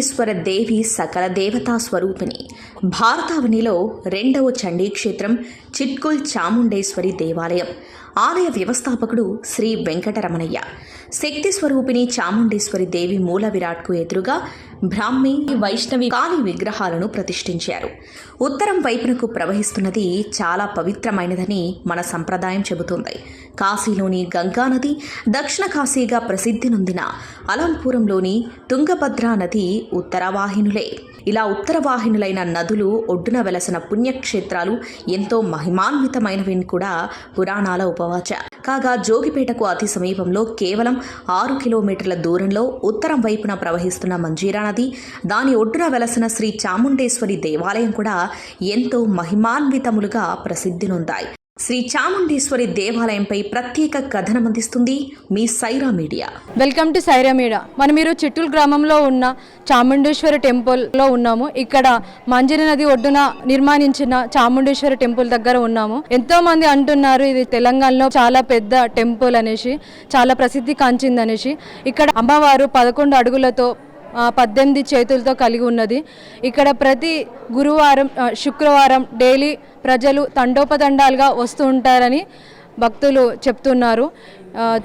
చాముండేశ్వర దేవి సకల దేవతా స్వరూపిణి. భారతావనిలో రెండవ చండీక్షేత్రం చిట్కుల్ చాముండేశ్వరి దేవాలయం. ఆలయ వ్యవస్థాపకుడు శ్రీ వెంకటరమణయ్య. శక్తి స్వరూపిణి చాముండేశ్వరి దేవి మూల విరాట్కు ఎదురుగా బ్రాహ్మి వైష్ణవి కాళీ విగ్రహాలను ప్రతిష్ఠించారు. ఉత్తరం వైపునకు ప్రవహిస్తున్నది చాలా పవిత్రమైనదని మన సంప్రదాయం చెబుతుంది. కాశీలోని గంగానది దక్షిణ కాశీగా ప్రసిద్ధి నొందిన అలంపురంలోని తుంగభద్రా నది ఉత్తరవాహినులే. ఇలా ఉత్తరవాహినులైన నదులు ఒడ్డున వెలసిన పుణ్యక్షేత్రాలు ఎంతో మహిమాన్వితమైనవి కూడా పురాణాల ఉపవాచ. కాగా జోగిపేటకు అతి సమీపంలో కేవలం ఆరు కిలోమీటర్ల దూరంలో ఉత్తరం వైపున ప్రవహిస్తున్న మంజీరా నది దాని ఒడ్డున వెలసిన శ్రీ చాముండేశ్వరి దేవాలయం కూడా ఎంతో మహిమాన్వితములుగా ప్రసిద్ధి నొందాయి. శ్రీ చాముండేశ్వరి దేవాలయంపై ప్రత్యేక కథనం అందిస్తుంది మీ Saira media. Welcome to Saira media. మనం మీరు చిట్టూల్ గ్రామంలో ఉన్న చాముండేశ్వరి టెంపుల్లో ఉన్నాము. ఇక్కడ మంజరి నది ఒడ్డున నిర్మాణించిన చాముండేశ్వరి టెంపుల్ దగ్గర ఉన్నాము. ఎంతో మంది అంటున్నారు ఇది తెలంగాణలో చాలా పెద్ద టెంపుల్ అనేసి చాలా ప్రసిద్ధి కాంచింది అనేసి ఇక్కడ అమ్మవారు పదకొండు అడుగులతో పద్దెనిమిది చేతులతో కలిగి ఉన్నది. ఇక్కడ ప్రతి గురువారం శుక్రవారం డైలీ ప్రజలు తండోపతండాలుగా వస్తూ ఉంటారని భక్తులు చెప్తున్నారు.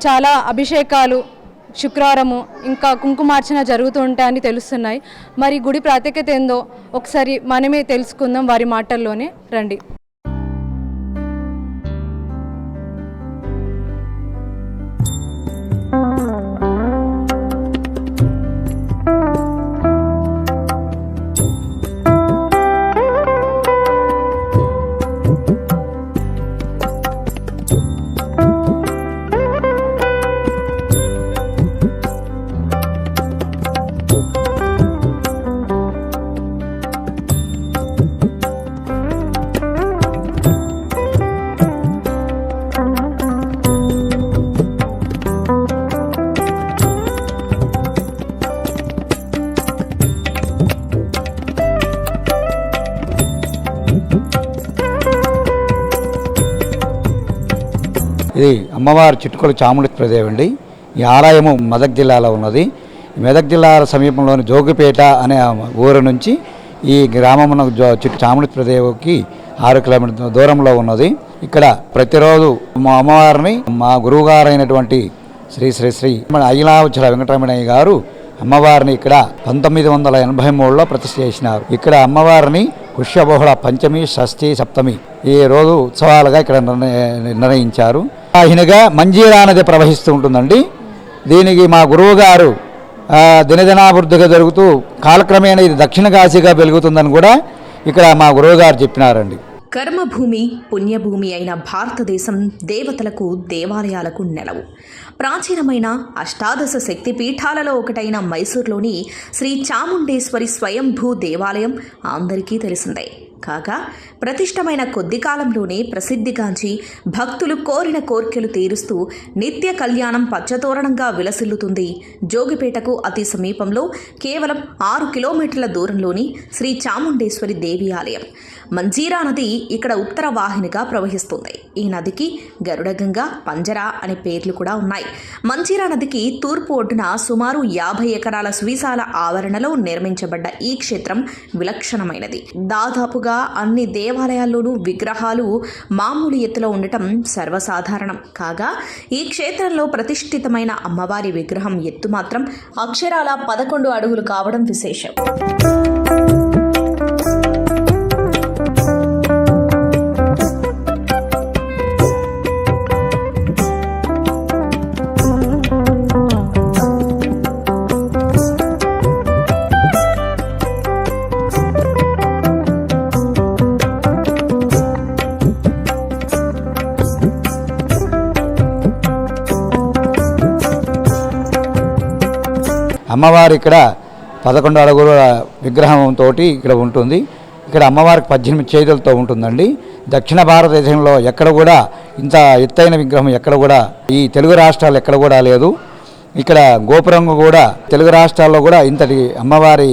చాలా అభిషేకాలు శుక్రవారము ఇంకా కుంకుమార్చన జరుగుతూ ఉంటాయని తెలుస్తున్నాయి. మరి గుడి ప్రాతిక్యత ఏందో ఒకసారి మనమే తెలుసుకుందాం వారి మాటల్లోనే. రండి. అమ్మవారి చిట్టుకొల చాముండేశ్వరదేవి అండి ఈ ఆలయము మెదక్ జిల్లాలో ఉన్నది. మెదక్ జిల్లా సమీపంలోని జోగిపేట అనే ఊరు నుంచి ఈ గ్రామమున జో- చిట్టు చాముండేశ్వరదేవికి ఆరు కిలోమీటర్ దూరంలో ఉన్నది. ఇక్కడ ప్రతిరోజు మా అమ్మవారిని మా గురువుగారైనటువంటి శ్రీ శ్రీ శ్రీ మన అయ్యలావచల వెంకటరమణయ్య గారు అమ్మవారిని ఇక్కడ పంతొమ్మిది వందల ఎనభై మూడులో ప్రతిష్ఠ చేసినారు. ఇక్కడ అమ్మవారిని పుష్యబహుళ పంచమి షష్ఠి సప్తమి ఈ రోజు ఉత్సవాలుగా ఇక్కడ నిర్ణయ- నిర్ణయించారు. ఆయనగా మంజీరా నది ప్రవహిస్తూ ఉంటుందండి. దీనికి మా గురువు గారు దినదినాభివృద్ధిగా జరుగుతూ కాలక్రమేణా ఇది దక్షిణ కాశీగా వెలుగుతుందని కూడా ఇక్కడ మా గురువు గారు చెప్పినారండి. కర్మభూమి పుణ్యభూమి అయిన భారతదేశం దేవతలకు దేవాలయాలకు నెలవు. ప్రాచీనమైన అష్టాదశ శక్తి పీఠాలలో ఒకటైన మైసూర్లోని శ్రీ చాముండేశ్వరి స్వయంభూ దేవాలయం అందరికీ తెలిసిందే. కాగా ప్రతిష్టమైన కొద్ది కాలంలోనే ప్రసిద్ధిగాంచి భక్తులు కోరిన కోర్కెలు తీరుస్తూ నిత్య కళ్యాణం పచ్చతోరణంగా విలసిల్లుతుంది. జోగిపేటకు అతి సమీపంలో కేవలం ఆరు కిలోమీటర్ల దూరంలోని శ్రీ చాముండేశ్వరి దేవి ఆలయం. మంజీరా నది ఇక్కడ ఉత్తర వాహినిగా ప్రవహిస్తుంది. ఈ నదికి గరుడగంగా పంజరా అనే పేర్లు కూడా ఉన్నాయి. మంచిరా నదికి తూర్పు ఒడ్డున సుమారు యాభై ఎకరాల సువిశాల ఆవరణలో నిర్మించబడ్డ ఈ క్షేత్రం విలక్షణమైనది. దాదాపుగా అన్ని దేవాలయాల్లోనూ విగ్రహాలు మామూలు ఎత్తులో ఉండటం సర్వసాధారణం. కాగా ఈ క్షేత్రంలో ప్రతిష్ఠితమైన అమ్మవారి విగ్రహం ఎత్తు మాత్రం అక్షరాల పదకొండు అడుగులు కావడం విశేషం. అమ్మవారు ఇక్కడ పదకొండు అడుగుల విగ్రహంతో ఇక్కడ ఉంటుంది. ఇక్కడ అమ్మవారికి పద్దెనిమిది చేతులతో ఉంటుందండి. దక్షిణ భారతదేశంలో ఎక్కడ కూడా ఇంత ఎత్తైన విగ్రహం ఎక్కడ కూడా ఈ తెలుగు రాష్ట్రాలు ఎక్కడ కూడా లేదు. ఇక్కడ గోపురం కూడా తెలుగు రాష్ట్రాల్లో కూడా ఇంతటి అమ్మవారి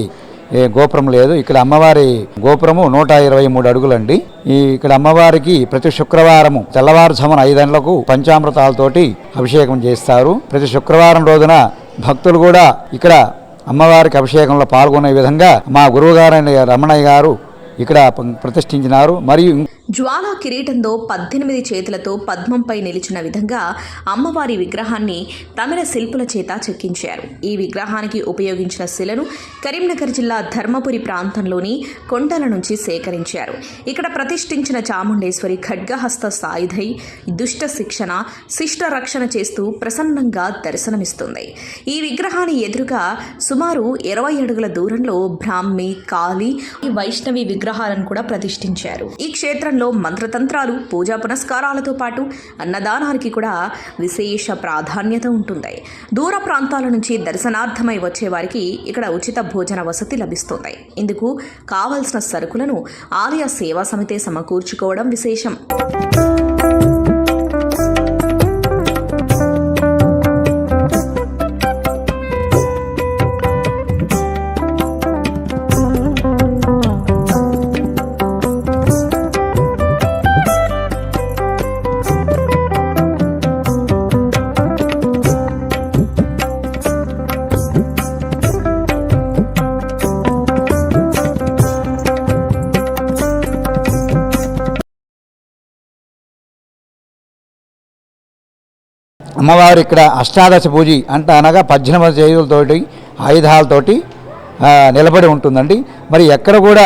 గోపురం లేదు. ఇక్కడ అమ్మవారి గోపురము నూట ఇరవై మూడు అడుగులండి. ఈ ఇక్కడ అమ్మవారికి ప్రతి శుక్రవారము తెల్లవారుజామున ఐదు గంటలకు పంచామృతాలతోటి అభిషేకం చేస్తారు. ప్రతి శుక్రవారం రోజున భక్తులు కూడా ఇక్కడ అమ్మవారికి అభిషేకంలో పాల్గొనే విధంగా మా గురువుగారైన రమణయ్య గారు ఇక్కడ ప్రతిష్ఠించినారు. మరియు జ్వాలా కిరీటంతో పద్దెనిమిది చేతులతో పద్మంపై నిలిచిన విధంగా అమ్మవారి విగ్రహాన్ని తమిళ శిల్పుల చేత చెక్కించారు. ఈ విగ్రహానికి ఉపయోగించిన శిలను కరీంనగర్ జిల్లా ధర్మపురి ప్రాంతంలోని కొండల నుంచి సేకరించారు. ఇక్కడ ప్రతిష్ఠించిన చాముండేశ్వరి ఖడ్గహస్త సాయుధై దుష్ట శిక్షణ శిష్ట రక్షణ చేస్తూ ప్రసన్నంగా దర్శనమిస్తుంది. ఈ విగ్రహాన్ని ఎదురుగా సుమారు ఇరవై అడుగుల దూరంలో బ్రాహ్మి కాళి ఈ వైష్ణవి విగ్రహాలను కూడా ప్రతిష్ఠించారు. ఈ క్షేత్రంలో మంత్రతంత్రాలు పూజా పునస్కారాలతో పాటు అన్నదానానికి కూడా విశేష ప్రాధాన్యత ఉంటుంది. దూర ప్రాంతాల నుంచి దర్శనార్థమై వచ్చే వారికి ఇక్కడ ఉచిత భోజన వసతి లభిస్తుంది. ఇందుకు కావలసిన సరుకులను ఆలయ సేవా సమితి సమకూర్చుకోవడం విశేషం. అమ్మవారు ఇక్కడ అష్టాదశ పూజి అంటే అనగా పద్దెనిమిది చేతులతోటి ఆయుధాలతోటి నిలబడి ఉంటుందండి. మరి ఎక్కడ కూడా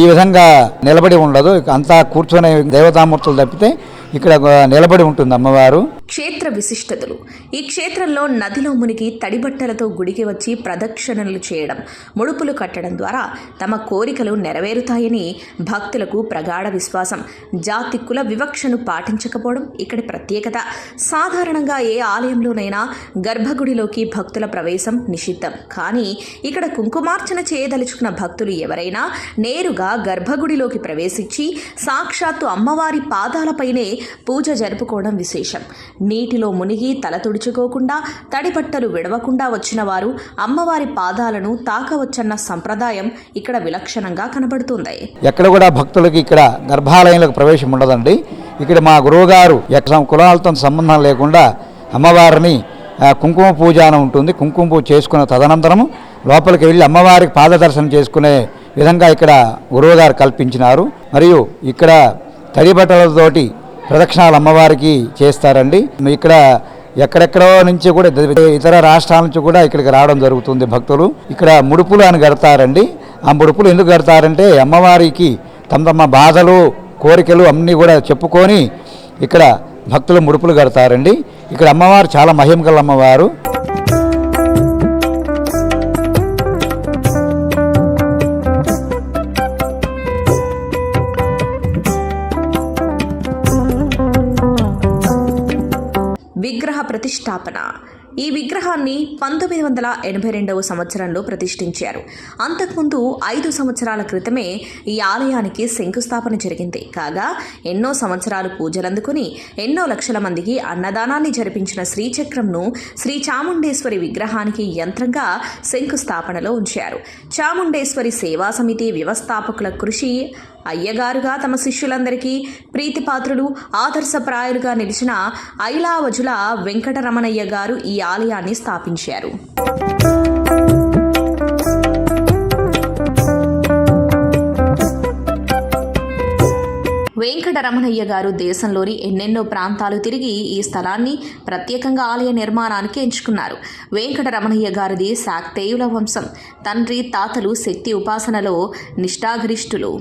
ఈ విధంగా నిలబడి ఉండదు. అంతా కూర్చొని దేవతామూర్తులు తప్పితే ఇక్కడ నిలబడి ఉంటుంది అమ్మవారు. క్షేత్ర విశిష్టతలు. ఈ క్షేత్రంలో నదిలో మునిగి తడిబట్టలతో గుడికి వచ్చి ప్రదక్షిణలు చేయడం ముడుపులు కట్టడం ద్వారా తమ కోరికలు నెరవేరుతాయని భక్తులకు ప్రగాఢ విశ్వాసం. జాతి కుల వివక్షను పాటించకపోవడం ఇక్కడి ప్రత్యేకత. సాధారణంగా ఏ ఆలయంలోనైనా గర్భగుడిలోకి భక్తుల ప్రవేశం నిషిద్ధం. కానీ ఇక్కడ కుంకుమార్చన చేయదలుచుకున్న భక్తులు ఎవరైనా నేరుగా గర్భగుడిలోకి ప్రవేశించి సాక్షాత్తు అమ్మవారి పాదాలపైనే పూజ జరుపుకోవడం విశేషం. నీటిలో మునిగి తల తుడుచుకోకుండా తడిపట్టలు విడవకుండా వచ్చిన వారు అమ్మవారి పాదాలను తాకవచ్చన్న సంప్రదాయం ఇక్కడ విలక్షణంగా కనబడుతుంది. ఎక్కడ కూడా భక్తులకి ఇక్కడ గర్భాలయంలోకి ప్రవేశం ఉండదండి. ఇక్కడ మా గురువుగారు ఎక్కడ కులాలతో సంబంధం లేకుండా అమ్మవారిని కుంకుమ పూజ అని ఉంటుంది. కుంకుమ పూజ చేసుకున్న తదనంతరము లోపలికి వెళ్ళి అమ్మవారికి పాదదర్శనం చేసుకునే విధంగా ఇక్కడ గురువుగారు కల్పించినారు. మరియు ఇక్కడ తడి బట్టలతోటి ప్రదక్షిణాలు అమ్మవారికి చేస్తారండి. ఇక్కడ ఎక్కడెక్కడో నుంచి కూడా ఇతర రాష్ట్రాల నుంచి కూడా ఇక్కడికి రావడం జరుగుతుంది భక్తులు. ఇక్కడ ముడుపులు అని కడతారండి. ఆ ముడుపులు ఎందుకు కడతారంటే అమ్మవారికి తమ తమ బాధలు కోరికలు అన్నీ కూడా చెప్పుకొని ఇక్కడ భక్తులు ముడుపులు కడతారండి. ఇక్కడ అమ్మవారు చాలా మహిమ గల అమ్మవారు. ప్రతిష్టాపన. ఈ విగ్రహాన్ని పంతొమ్మిది వందల ఎనభై రెండవ సంవత్సరంలో ప్రతిష్ఠించారు. అంతకుముందు ఐదు సంవత్సరాల క్రితమే ఈ ఆలయానికి శంకుస్థాపన జరిగింది. కాగా ఎన్నో సంవత్సరాలు పూజలందుకుని ఎన్నో లక్షల మందికి అన్నదానాన్ని జరిపించిన శ్రీచక్రంను శ్రీ చాముండేశ్వరి విగ్రహానికి యంత్రంగా శంకుస్థాపనలో ఉంచారు. చాముండేశ్వరి సేవా సమితి వ్యవస్థాపకుల కృషి అయ్యగారుగా తమ శిష్యులందరికీ ప్రీతిపాత్రులు ఆదర్శప్రాయులుగా నిలిచిన ఐలావజుల వెంకటరమణయ్య గారు ఈ ఆలయాన్ని స్థాపించారు. వెంకటరమణయ్య గారు దేశంలోని ఎన్నెన్నో ప్రాంతాలు తిరిగి ఈ స్థలాన్ని ప్రత్యేకంగా ఆలయ నిర్మాణానికి ఎంచుకున్నారు. వెంకటరమణయ్య గారిది శాక్తేయుల వంశం. తండ్రి తాతలు శక్తి ఉపాసనలో నిష్ఠాగరిష్ఠులు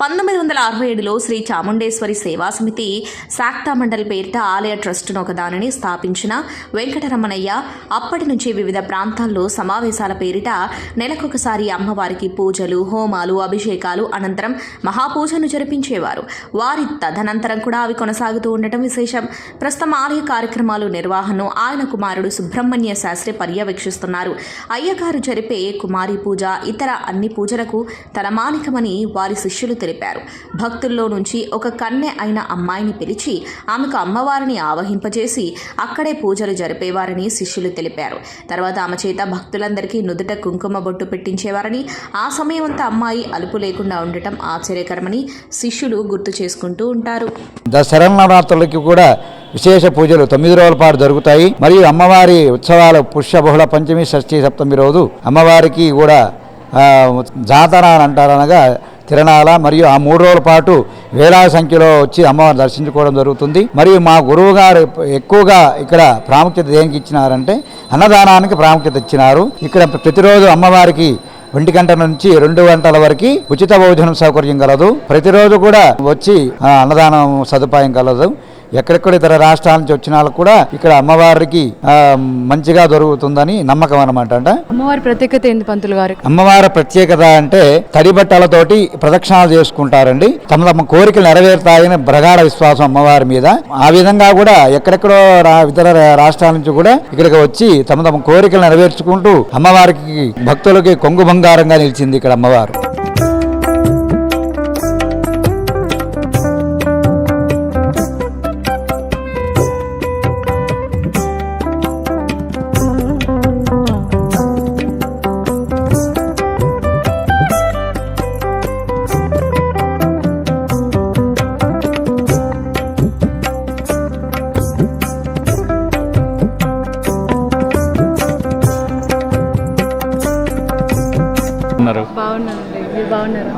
పంతొమ్మిది వందల అరవై ఏడులో శ్రీ చాముండేశ్వరి సేవా సమితి శాక్తా మండల్ పేరిట ఆలయ ట్రస్టును ఒకదానిని స్థాపించిన వెంకటరమణయ్య అప్పటి నుంచి వివిధ ప్రాంతాల్లో సమావేశాల పేరిట నెలకొకసారి అమ్మవారికి పూజలు హోమాలు అభిషేకాలు అనంతరం మహాపూజను జరిపించేవారు. వారి తదనంతరం కూడా అవి కొనసాగుతూ ఉండటం విశేషం. ప్రస్తుతం ఆలయ కార్యక్రమాలు నిర్వహణను ఆయన కుమారుడు సుబ్రహ్మణ్య శాస్త్రి పర్యవేక్షిస్తున్నారు. అయ్యగారు జరిపే కుమారి పూజ ఇతర అన్ని పూజలకు తలమానికమని వారి శిష్యులు తెలిపారు. భక్తుల్లో నుంచి ఒక కన్నె అయిన అమ్మాయిని పిలిచి ఆమెకు అమ్మవారిని ఆవహింపజేసి అక్కడే పూజలు జరిపేవారని శిష్యులు తెలిపారు. తర్వాత ఆమె చేత భక్తులందరికీ నుదుట కుంకుమ బొట్టు పెట్టించేవారని ఆ సమయమంతా అమ్మాయి అలుపు లేకుండా ఉండటం ఆశ్చర్యకరమని శిష్యులు గుర్తు చేసుకుంటూ ఉంటారు. దసరా నవరాత్రులకి కూడా విశేష పూజలు తొమ్మిది రోజుల పాటు జరుగుతాయి. మరియు అమ్మవారి ఉత్సవాలు పుష్య బహుళ పంచమి షష్ఠి సప్తమి రోజు అమ్మవారికి కూడా జాతర అని అంటారనగా తిరణాల మరియు ఆ మూడు రోజుల పాటు వేలాది సంఖ్యలో వచ్చి అమ్మవారిని దర్శించుకోవడం జరుగుతుంది. మరియు మా గురువు గారు ఎక్కువగా ఇక్కడ ప్రాముఖ్యత దేనికి ఇచ్చినారంటే అన్నదానానికి ప్రాముఖ్యత ఇచ్చినారు. ఇక్కడ ప్రతిరోజు అమ్మవారికి ఒంటి గంట నుంచి రెండు గంటల వరకు ఉచిత భోజనం సౌకర్యం కలదు. ప్రతిరోజు కూడా వచ్చి అన్నదానం సదుపాయం కలదు. ఎక్కడెక్కడ ఇతర రాష్ట్రాల నుంచి వచ్చిన వాళ్ళు కూడా ఇక్కడ అమ్మవారికి మంచిగా దొరుకుతుందని నమ్మకం అనమాట అంట. అమ్మవారి ప్రత్యేకత ఏంది పంతులు గారు? అమ్మవారి ప్రత్యేకత అంటే తడి బట్టలతోటి ప్రదక్షిణాలు చేసుకుంటారండి. తమ తమ కోరికలు నెరవేరుతాయని ప్రగాఢ విశ్వాసం అమ్మవారి మీద. ఆ విధంగా కూడా ఎక్కడెక్కడో ఇతర రాష్ట్రాల నుంచి కూడా ఇక్కడికి వచ్చి తమ తమ కోరికలు నెరవేర్చుకుంటూ అమ్మవారికి భక్తులకి కొంగు బంగారంగా నిలిచింది ఇక్కడ అమ్మవారు.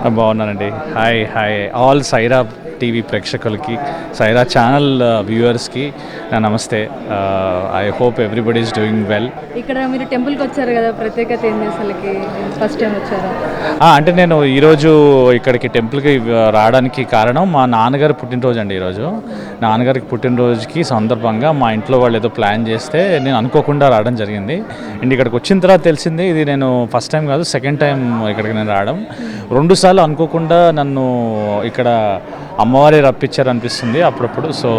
బాగున్నానండి. Hi hi all Saira TV ప్రేక్షకులకి సైరా ఛానల్ వ్యూవర్స్కి నా నమస్తే. I hope everybody is doing well ఇక్కడ మీరు టెంపుల్కి వచ్చారు కదా ప్రత్యేకత ఏంది అసలుకి? ఫస్ట్ టైం వచ్చారా? అంటే నేను ఈరోజు ఇక్కడికి టెంపుల్కి రావడానికి కారణం మా నాన్నగారి పుట్టినరోజు అండి ఈరోజు. నాన్నగారికి పుట్టినరోజుకి సందర్భంగా మా ఇంట్లో వాళ్ళు ఏదో ప్లాన్ చేస్తే నేను అనుకోకుండా రావడం జరిగింది. అండ్ ఇక్కడికి వచ్చిన తర్వాత తెలిసింది ఇది నేను ఫస్ట్ టైం కాదు సెకండ్ టైం ఇక్కడికి నేను రావడం. రెండుసార్లు అనుకోకుండా నన్ను ఇక్కడ అమ్మవారి రప్పించారు అనిపిస్తుంది అప్పుడప్పుడు. సో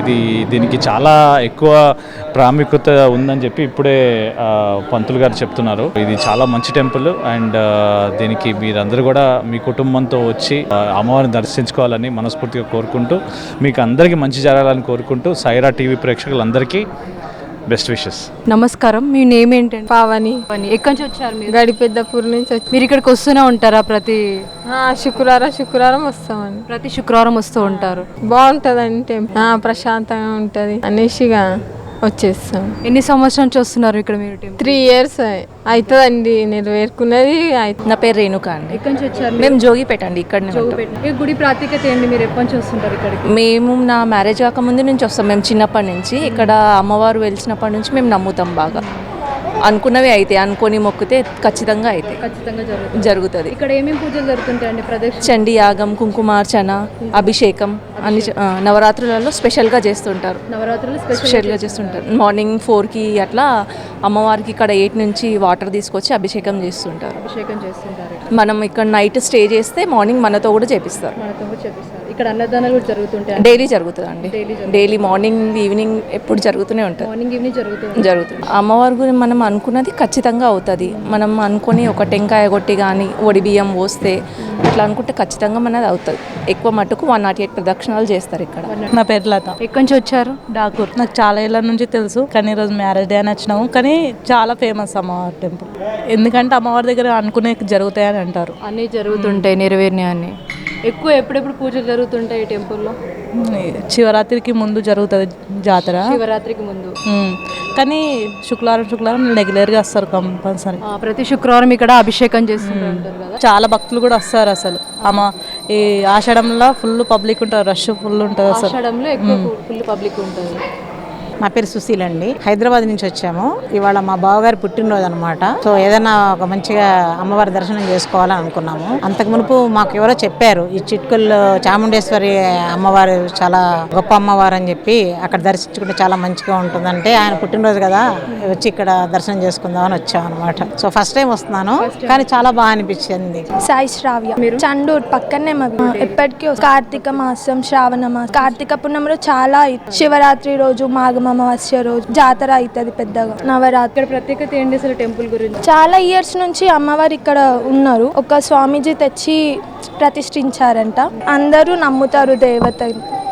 ఇది దీనికి చాలా ఎక్కువ ప్రాముఖ్యత ఉందని చెప్పి ఇప్పుడే పంతులు గారు చెప్తున్నారు. ఇది చాలా మంచి టెంపుల్ అండ్ దీనికి మీరందరూ కూడా మీ కుటుంబంతో వచ్చి అమ్మవారిని దర్శించుకోవాలని మనస్ఫూర్తిగా కోరుకుంటూ మీకు అందరికీ మంచి జరగాలని కోరుకుంటూ సైరా టీవీ ప్రేక్షకులందరికీ బెస్ట్ విషెస్ నమస్కారం. మీ నేమ్ ఏంటండి? పావని. పని ఎక్కడి నుంచి వచ్చారు మీరు? గడి పెద్దపూర్ నుంచి వచ్చి మీరు ఇక్కడికి వస్తూనే ఉంటారా ప్రతి ఆ, శుక్రవారం శుక్రవారం వస్తామండి. ప్రతి శుక్రవారం వస్తూ ఉంటారు. బాగుంటుందండి టెంపుల్. ప్రశాంతంగా ఉంటుంది. అనేసిగా వచ్చేస్తాం. ఎన్ని సంవత్సరాల నుంచి వస్తున్నారు ఇక్కడ మీరు త్రీ ఇయర్స్ అవుతుందండి నెరవేరుకున్నది నా పేరు రేణుక అండి. ఎక్కడి నుంచి వచ్చారు మేము జోగిపేట అండి ఇక్కడనే ఉంటాం. ఈ గుడి ప్రాత్యేకత ఏంటి? మీరు ఎప్పటి నుంచి వస్తుంటారు ఇక్కడికి? మేము నా మ్యారేజ్ కాకముందు నుంచి వస్తాం. మేము చిన్నప్పటి నుంచి. ఇక్కడ అమ్మవారు వెలిసినప్పటి నుంచి మేము నమ్ముతాం బాగా. అనుకున్నవి అయితే అనుకొని మొక్కితే ఖచ్చితంగా అయితే ఖచ్చితంగా జరుగుతుంది. జరుగుతుంది. ఇక్కడ ఏమేమి పూజలు జరుగుతుంటాయండి? ప్రదక్షిణ చండీ యాగం కుంకుమార్చన అభిషేకం అన్ని నవరాత్రులలో స్పెషల్గా చేస్తుంటారు. నవరాత్రులు స్పెషల్ స్పెషల్గా చేస్తుంటారు. మార్నింగ్ ఫోర్కి అట్లా అమ్మవారికి ఇక్కడ ఎయిట్ నుంచి వాటర్ తీసుకొచ్చి అభిషేకం చేస్తుంటారు. అభిషేకం చేస్తుంటారు. మనం ఇక్కడ నైట్ స్టే చేస్తే మార్నింగ్ మనతో కూడా చేపిస్తారు. మనతో కూడా చేపిస్తారు. ఇక్కడ అన్నదానాలు కూడా జరుగుతుంటాయి? డైలీ జరుగుతుందండి. డైలీ మార్నింగ్ ఈవినింగ్ ఎప్పుడు జరుగుతూనే ఉంటుంది మార్నింగ్ ఈవినింగ్ జరుగుతుంది జరుగుతుంది. అమ్మవారి గురించి మనం అనుకున్నది ఖచ్చితంగా అవుతుంది. మనం అనుకొని ఒక టెంకాయ కొట్టి కానీ ఒడి బియ్యం పోస్తే అట్లా అనుకుంటే ఖచ్చితంగా మనది అవుతుంది. ఎక్కువ మటుకు వన్ నాట్ ఎయిట్ ప్రదక్షిణాలు చేస్తారు ఇక్కడ. నా పేరు లత. ఎక్కడి నుంచి వచ్చారు? డాకూర్. నాకు చాలా ఏళ్ళ నుంచి తెలుసు కానీ ఈరోజు మ్యారేజ్ డే అని వచ్చినాము. కానీ చాలా ఫేమస్ అమ్మవారి టెంపుల్. ఎందుకంటే అమ్మవారి దగ్గర అనుకునే జరుగుతాయని అంటారు. అన్నీ జరుగుతుంటాయి నెరవేరినాయి అన్ని ఎక్కువ ఎప్పుడెప్పుడు పూజలు జరుగుతుంటాయి ఈ టెంపుల్లో? శివరాత్రికి ముందు జరుగుతుంది జాతర. శివరాత్రికి ముందు. కానీ శుక్రవారం శుక్రవారం రెగ్యులర్గా వస్తారు కంపల్సరీ. ప్రతి శుక్రవారం ఇక్కడ అభిషేకం చేస్తుంటారు చాలా భక్తులు కూడా వస్తారు అసలు. అమ్మ ఈ ఆషాఢంలో ఫుల్ పబ్లిక్ ఉంటారు రష్ ఫుల్ ఉంటుంది అసలు. ఆషాఢంలో ఎక్కువ ఫుల్ పబ్లిక్ ఉంటుంది. నా పేరు సుశీల్ అండి. హైదరాబాద్ నుంచి వచ్చాము. ఇవాళ మా బావగారి పుట్టినరోజు అనమాట సో ఏదైనా ఒక మంచిగా అమ్మవారి దర్శనం చేసుకోవాలని అనుకున్నాము. అంతకు మునుపు మాకు ఎవరో చెప్పారు ఈ చిట్కుల్లో చాముండేశ్వరి అమ్మవారు చాలా గొప్ప అమ్మవారు అని చెప్పి అక్కడ దర్శించుకుంటే చాలా మంచిగా ఉంటుందంటే ఆయన పుట్టినరోజు కదా వచ్చి ఇక్కడ దర్శనం చేసుకుందామని వచ్చాం అనమాట సో ఫస్ట్ టైం వస్తున్నాను. కానీ చాలా బాగా అనిపించింది. సాయి శ్రావ్య. చండూర్ పక్కనే మాది. ఎప్పటికీ. కార్తీక మాసం శ్రావణ మాసం. కార్తీక పున్నమిలో చాలా శివరాత్రి రోజు మాఘ అమావాస్య రోజు జాతర అవుతుంది పెద్దగా. నవరాత్రి ఇక్కడ ప్రత్యేకత ఏంటి అసలు టెంపుల్ గురించి. చాలా ఇయర్స్ నుంచి అమ్మవారు ఇక్కడ ఉన్నారు. ఒక స్వామీజీ తెచ్చి ప్రతిష్ఠించారంట. అందరూ నమ్ముతారు దేవత.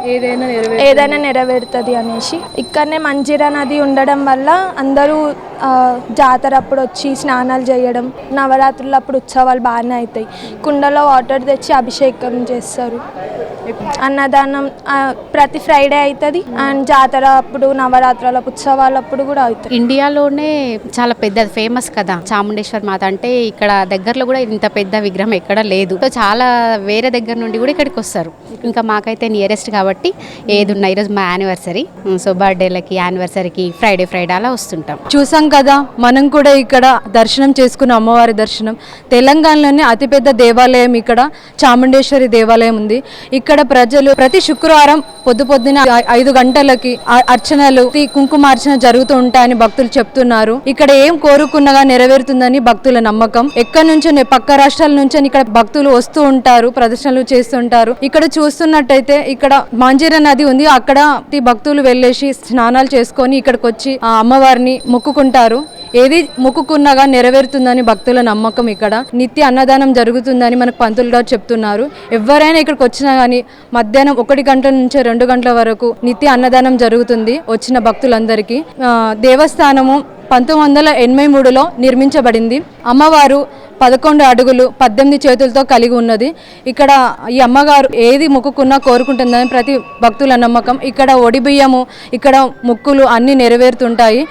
ఏదైనా నెరవేరు ఏదైనా నెరవేరుతుంది అనేసి. ఇక్కడనే మంజీరా నది ఉండడం వల్ల అందరూ ఆ, జాతర అప్పుడు వచ్చి స్నానాలు చేయడం నవరాత్రులు అప్పుడు ఉత్సవాలు బాగానే అవుతాయి. కుండలో వాటర్ తెచ్చి అభిషేకం చేస్తారు. అన్నదానం ప్రతి ఫ్రైడే అవుతుంది అండ్ జాతర అప్పుడు నవరాత్రుల ఉత్సవాలప్పుడు కూడా అవుతుంది. ఇండియాలోనే చాలా పెద్ద ఫేమస్ కదా. చాముండేశ్వర్ మాత అంటే ఇక్కడ దగ్గరలో కూడా ఇంత పెద్ద విగ్రహం ఎక్కడ లేదు. సో చాలా వేరే దగ్గర నుండి కూడా ఇక్కడికి వస్తారు. ఇంకా మాకైతే నియరెస్ట్ కాబట్టి ఏది ఉన్నా ఈరోజు మా యానివర్సరీ సో బర్త్డేలకి యానివర్సరీకి ఫ్రైడే ఫ్రైడే అలా వస్తుంటాం. చూసాం కదా మనం కూడా ఇక్కడ దర్శనం చేసుకున్న అమ్మవారి దర్శనం. తెలంగాణలోనే అతిపెద్ద దేవాలయం ఇక్కడ చాముండేశ్వరి దేవాలయం ఉంది. ఇక్కడ ప్రజలు ప్రతి శుక్రవారం పొద్దు పొద్దున ఐదు గంటలకి అర్చనలు ఈ కుంకుమార్చన జరుగుతూ ఉంటాయని భక్తులు చెప్తున్నారు. ఇక్కడ ఏం కోరుకున్నగా నెరవేరుతుందని భక్తుల నమ్మకం. ఎక్కడి నుంచో పక్క రాష్ట్రాల నుంచి ఇక్కడ భక్తులు వస్తూ ఉంటారు ప్రదర్శనలు చేస్తుంటారు ఇక్కడ చూస్తున్నట్టయితే ఇక్కడ మాంజీర నది ఉంది. అక్కడ భక్తులు వెళ్ళేసి స్నానాలు చేసుకొని ఇక్కడికి వచ్చి ఆ అమ్మవారిని మొక్కుకుంటారు. ఏది మొక్కుకున్నగా నెరవేరుతుందని భక్తుల నమ్మకం ఇక్కడ. నిత్య అన్నదానం జరుగుతుందని మనకు పంతులు గారు చెప్తున్నారు. ఎవరైనా ఇక్కడికి వచ్చినా కానీ మధ్యాహ్నం ఒకటి గంటల నుంచి రెండు గంటల వరకు నిత్య అన్నదానం జరుగుతుంది వచ్చిన భక్తులందరికీ. దేవస్థానము పంతొమ్మిది వందల ఎనభై మూడులో నిర్మించబడింది. అమ్మవారు పదకొండు అడుగులు పద్దెనిమిది చేతులతో కలిగి ఉన్నది. ఇక్కడ ఈ అమ్మగారు ఏది మొక్కుకున్నా కోరుకుంటుందని ప్రతి భక్తుల నమ్మకం. ఇక్కడ ఒడి బియ్యము ఇక్కడ ముక్కులు అన్నీ నెరవేరుతుంటాయి.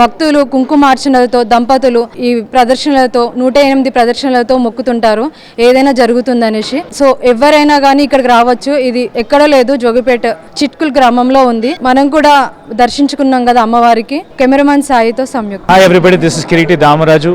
భక్తులు కుంకుమార్చనలతో దంపతులు ఈ ప్రదర్శనలతో నూట ఎనిమిది ప్రదర్శనలతో మొక్కుతుంటారు. ఏదైనా జరుగుతుందనేసి. సో ఎవరైనా కానీ ఇక్కడికి రావచ్చు. ఇది ఎక్కడ లేదు. జోగిపేట చిట్కుల్ గ్రామంలో ఉంది. మనం కూడా దర్శించుకున్నాం కదా అమ్మవారికి. కెమెరామెన్ సాయితో సంయుక్త. Hi everybody this is Kiriti Damaraju